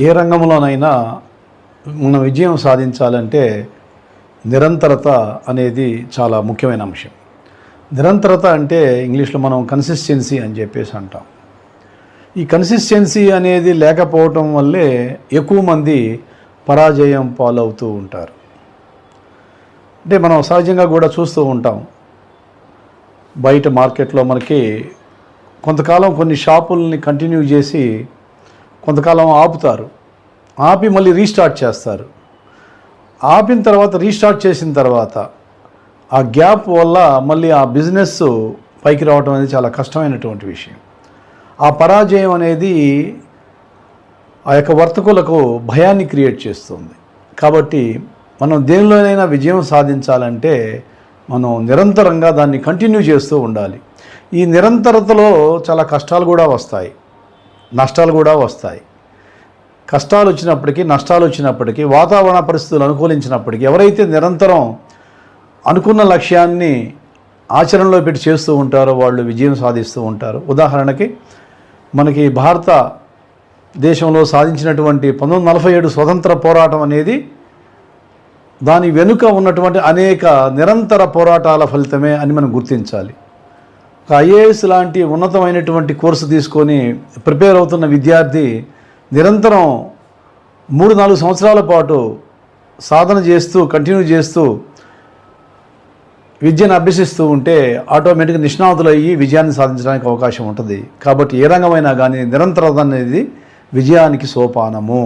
ఏ రంగంలోనైనా మనం విజయం సాధించాలంటే నిరంతరత అనేది చాలా ముఖ్యమైన అంశం. నిరంతరత అంటే ఇంగ్లీష్లో మనం కన్సిస్టెన్సీ అని చెప్పేసి అంటాం. ఈ కన్సిస్టెన్సీ అనేది లేకపోవటం వల్లే ఎక్కువ మంది పరాజయం పాలవుతూ ఉంటారు. అంటే మనం సహజంగా కూడా చూస్తూ ఉంటాం. బయట మార్కెట్లో మనకి కొంతకాలం కొన్ని షాపుల్ని కంటిన్యూ చేసి కొంతకాలం ఆపుతారు. ఆపి మళ్ళీ రీస్టార్ట్ చేస్తారు. ఆపిన తర్వాత రీస్టార్ట్ చేసిన తర్వాత ఆ గ్యాప్ వల్ల మళ్ళీ ఆ బిజినెస్ పైకి రావడం అనేది చాలా కష్టమైనటువంటి విషయం. ఆ పరాజయం అనేది ఆ యొక్క వర్తకులకు భయాన్ని క్రియేట్ చేస్తుంది. కాబట్టి మనం దేనిలోనైనా విజయం సాధించాలంటే మనం నిరంతరంగా దాన్ని కంటిన్యూ చేస్తూ ఉండాలి. ఈ నిరంతరతలో చాలా కష్టాలు కూడా వస్తాయి. నష్టాలు కూడా వస్తాయి. కష్టాలు వచ్చినప్పటికీ నష్టాలు వచ్చినప్పటికీ వాతావరణ పరిస్థితులు అనుకూలించినప్పటికీ ఎవరైతే నిరంతరం అనుకున్న లక్ష్యాన్ని ఆచరణలో పెట్టి చేస్తూ ఉంటారో వాళ్ళు విజయం సాధిస్తూ ఉంటారు. ఉదాహరణకి మనకి భారత దేశంలో సాధించినటువంటి పంతొమ్మిది నలభై ఏడు స్వతంత్ర పోరాటం అనేది దాని వెనుక ఉన్నటువంటి అనేక నిరంతర పోరాటాల ఫలితమే అని మనం గుర్తించాలి. ఒక ఐఏఎస్ లాంటి ఉన్నతమైనటువంటి కోర్సు తీసుకొని ప్రిపేర్ అవుతున్న విద్యార్థి నిరంతరం మూడు నాలుగు సంవత్సరాల పాటు సాధన చేస్తూ కంటిన్యూ చేస్తూ విద్యను అభ్యసిస్తూ ఉంటే ఆటోమేటిక్గా నిష్ణాతులు అయ్యి విజయాన్ని సాధించడానికి అవకాశం ఉంటుంది. కాబట్టి ఏ రంగమైనా కానీ నిరంతరత అనేది విజయానికి సోపానము.